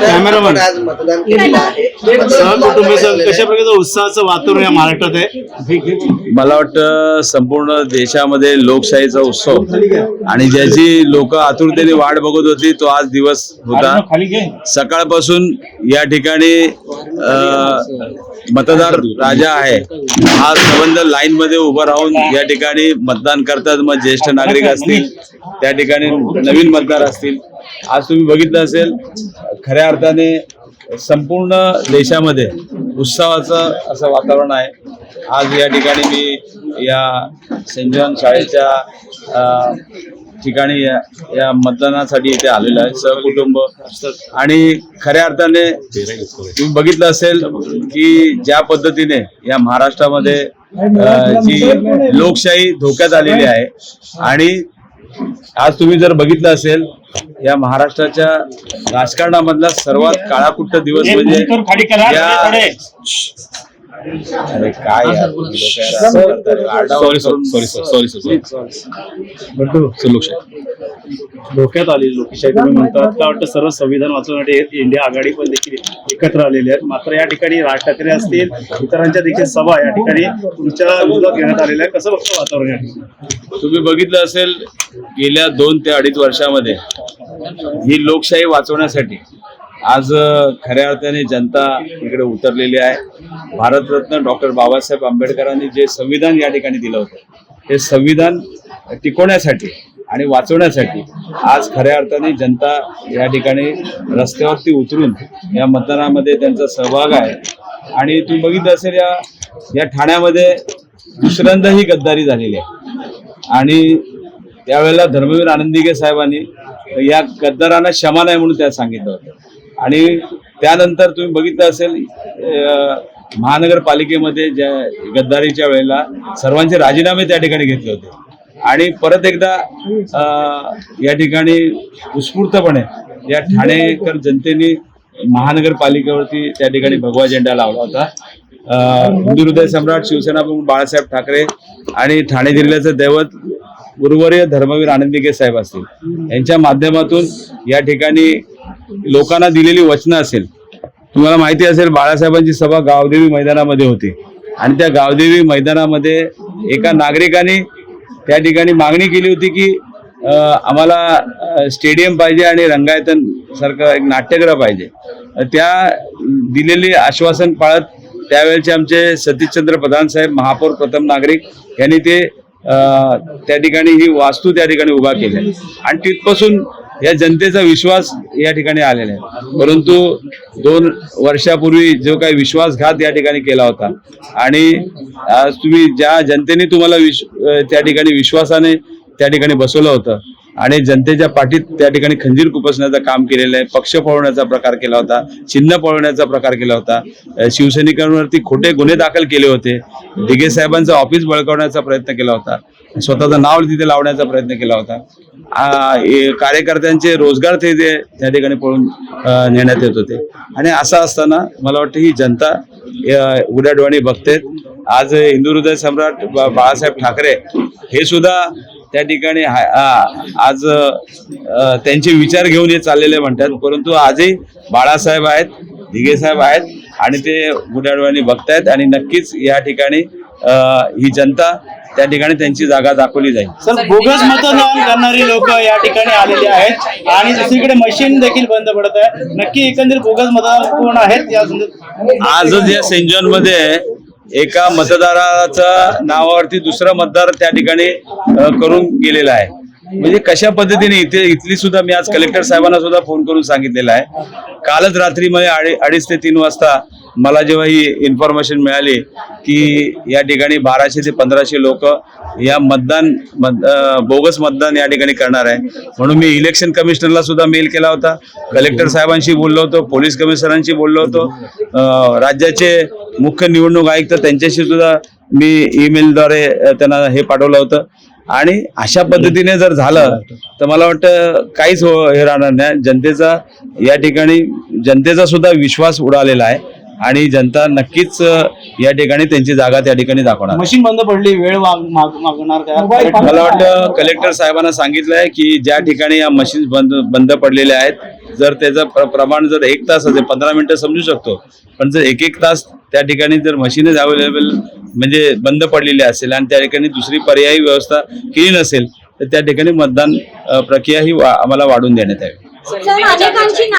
Cameraman. आज मतदान केलेलं आहे. सहकुटुंबीसह कशा प्रकारचं उत्साहाचं वातावरण या महाराष्ट्रात आहे? मला वाटतं संपूर्ण देशामध्ये लोकशाहीचा उत्सव आणि ज्याची लोक आतुरतेने वाट बघत होती तो आज दिवस होता. सकाळपासून या ठिकाणी मतदार राजा आहे. हा संबंध लाईन मध्ये उभं राहून या ठिकाणी मतदान करतात. मग ज्येष्ठ नागरिक असतील त्या ठिकाणी नवीन मतदार असतील. आज तुम्ही बघितलं असेल खऱ्या अर्थाने संपूर्ण देशामध्ये उत्सवाचं असं वातावरण आहे. आज या ठिकाणी मी या सेंट जॉन शाळेच्या अ, ठिकाणी या या मतदानासाठी इथे आलेलो आहे सहकुटुंब. आणि खऱ्या अर्थाने तुम्ही बघितलं असेल की ज्या पद्धतीने या महाराष्ट्रामध्ये जी लोकशाही धोक्यात आलेली आहे आणि आज तुम्ही जर बघितलं असेल या महाराष्ट्राच्या राजकारणामधला सर्वात काळाकुट्ट दिवस म्हणजे या अरे काय यार, तुम्ही लोकं यार. असं करताय. आरडाओरड करून- धोक्यात आलेली लोकशाही तुम्ही म्हणतात का वाटतं सर्व संविधान वाचवण्यासाठी इंडिया आघाडी पण देखील एकत्र आलेली आहेत. मात्र या ठिकाणी राज ठाकरे असतील इतरांच्या देखील सभा या ठिकाणी तुमच्या विरोधात घेण्यात आलेल्या आहे कसं बघतं वातावरण या ठिकाणी? तुम्ही बघितलं असेल गेल्या दोन ते अडीच वर्षामध्ये ही लोकशाही वाचवण्यासाठी आज खऱ्या अर्थाने जनता इकडे उतरलेली आहे. भारतरत्न डॉक्टर बाबासाहेब आंबेडकरांनी जे संविधान या ठिकाणी दिलं होतं ते संविधान टिकवण्यासाठी आणि वाचवण्यासाठी आज खऱ्या अर्थाने जनता या ठिकाणी रस्त्यावरती उतरून या मतदानामध्ये त्यांचा सहभाग आहे. आणि तुम्ही बघितलं असेल या या ठाण्यामध्ये दुसऱ्यांदा ही गद्दारी झालेली आहे. आणि त्यावेळेला धर्मवीर आनंदिगे साहेबांनी या गद्दारांना क्षमा नाही म्हणून त्या सांगितलं होतं. आणि त्यानंतर तुम्ही बघितलं असेल महानगरपालिकेमध्ये ज्या गद्दारीच्या वेळेला सर्वांचे राजीनामे त्या ठिकाणी घेतले होते. आणि परत एकदा या ठिकाणी उत्स्फूर्तपणे या ठाणेकर जनतेने महानगरपालिकेवरती त्या ठिकाणी भगवा झेंडा लावला होता. हिंदू हृदय सम्राट शिवसेना प्रमुख बाळासाहेब ठाकरे आणि ठाणे जिल्ह्याचं दैवत गुरुवर्य धर्मवीर आनंदिके साहेब असतील. यांच्या माध्यमातून या ठिकाणी लोकांना दिलेली वचनं असेल तुम्हाला माहिती असेल बाळासाहेबांची सभा गावदेवी मैदानामध्ये होती. आणि त्या गावदेवी मैदानामध्ये एका नागरिकाने त्या ठिकाणी मागणी केली होती की आम्हाला स्टेडियम पाहिजे आणि रंगायतन सारखं एक नाट्यगृह पाहिजे. त्या दिलेली आश्वासन पाळत त्यावेळेचे आमचे सतीशचंद्र प्रधान साहेब महापौर प्रथम नागरिक यांनी ते त्या ठिकाणी ही वास्तू त्या ठिकाणी उभा केल्या. आणि तिथपासून या जनतेचा विश्वास या ठिकाणी आलेला आहे. परंतु दोन वर्षापूर्वी जो काही विश्वासघात या ठिकाणी केला होता आणि तुम्ही ज्या जनतेने तुम्हाला विश त्या ठिकाणी विश्वासाने त्या ठिकाणी बसवलं होतं आणि जनतेच्या पाठीत त्या ठिकाणी खंजीर कुपसण्याचं काम केलेलं आहे पक्ष पळवण्याचा प्रकार केला होता चिन्ह पळवण्याचा प्रकार केला होता शिवसैनिकांवरती खोटे गुन्हे दाखल केले होते दिघे साहेबांचं ऑफिस बळकावण्याचा प्रयत्न केला होता स्वतःचं नाव तिथे लावण्याचा प्रयत्न केला होता. कार्यकर्त्यांचे रोजगार ते ते त्या ठिकाणी पळून नेण्यात येत होते. आणि असं असताना मला वाटतं ही जनता उड्याडवाणी उघड्या बघते आज हिंदू हृदय सम्राट बा- बाळासाहेब ठाकरे हे सुद्धा त्या ठिकाणी आज त्यांचे विचार घेऊन हे चाललेले म्हणतात. परंतु आजही बाळासाहेब आहेत दिघेसाहेब आहेत आणि ते उघड्या बघतायत. आणि नक्कीच या ठिकाणी ही जनता त्या ठिकाणी त्यांची जागा दाखवली जाईल. सर बोगस मतदान करणारी लोक या ठिकाणी आलेली आहेत. आणि दुसरीकडे मशीन देखील बंद पडत आहे. नक्की एकंदरीत बोगस मतदार कोण आहेत या संदर्भात? आजच या सेंट जॉनमध्ये एका मतदाराचा नावावरती दुसरा मतदार त्या ठिकाणी अ, करून गेलेला आहे. म्हणजे कशा पद्धतीने इथे इथली सुद्धा मी आज कलेक्टर साहेबांना सुद्धा फोन करून सांगितलेला आहे. कालच रात्री मध्ये अडी अडीच ते तीन वाजता मला जेव्हा ही इन्फॉर्मेशन मिळाली की या ठिकाणी बाराशे ते पंधराशे लोक या मतदान मत- बोगस मतदान या ठिकाणी करणार आहे. म्हणून मी इलेक्शन कमिशनरला सुद्धा मेल केला होता. कलेक्टर साहेबांशी बोललो होतो पोलीस कमिशनरांशी बोललो होतो. राज्याचे मुख्य निवडणूक आयुक्त त्यांच्याशी सुद्धा मी ईमेलद्वारे त्यांना हे पाठवलं होतं. आणि अशा पद्धतीने जर झालं तर मला वाटतं काहीच हो हे राहणार नाही. जनतेचा या ठिकाणी जनतेचा सुद्धा विश्वास उडालेला आहे. आणि जनता नक्कीच या ठिकाणी त्यांची जागा त्या ठिकाणी दाखवणार. मशीन बंद पडली वेळ माग- माग- मागणार का मला वाटतं कलेक्टर साहेबांना सांगितलंय की ज्या ठिकाणी या मशीन्स बंद बंद पडलेल्या आहेत जर त्याचं प्र- प्रमाण जर एक तास असेल पंधरा मिनिटं समजू शकतो पण जर एक एक तास त्या ठिकाणी जर मशीनच अवेलेबल म्हणजे बंद पडलेली असेल आणि त्या ठिकाणी दुसरी पर्यायी व्यवस्था केली नसेल तर त्या ठिकाणी मतदान प्रक्रिया ही आम्हाला वाढून देण्यात यावी. सर अनेकांची